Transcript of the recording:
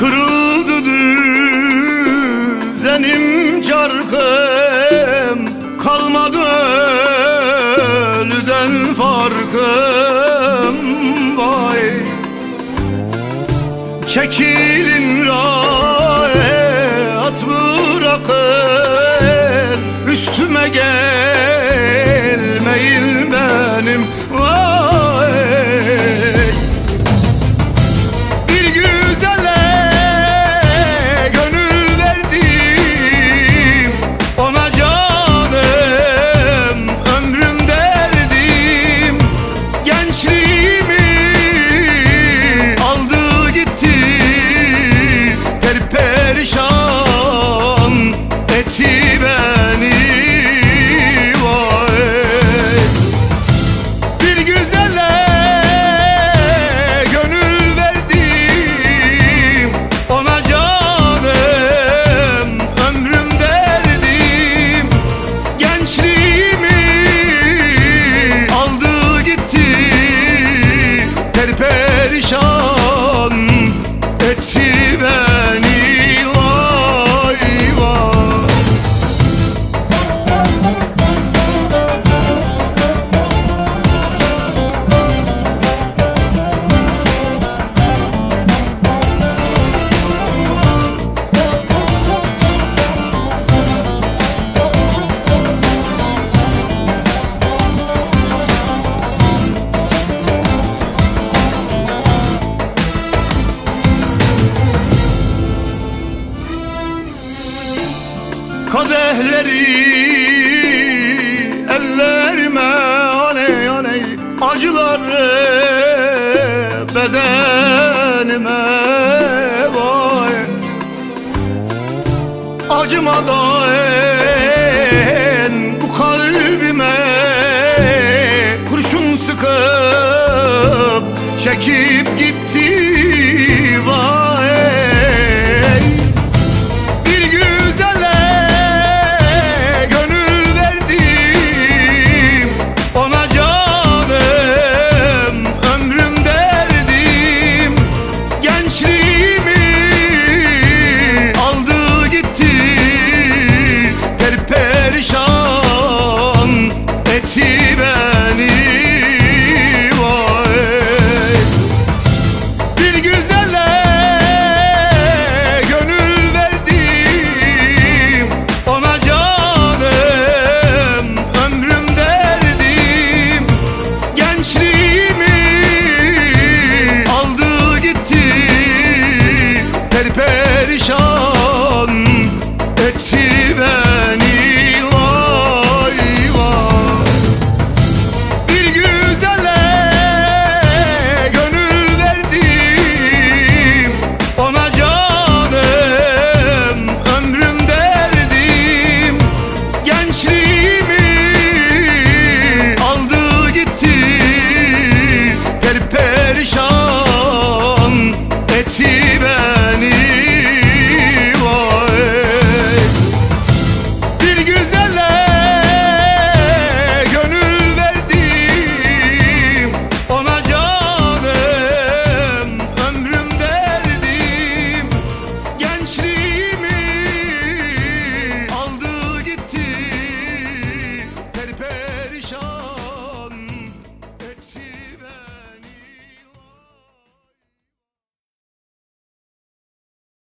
Kırıldı düzenim çarkım. Kalmadı ölüden farkım. Vay. Çekilin rahat. Acıma acımadan bu kalbime. Kurşun sıkıp çekip git.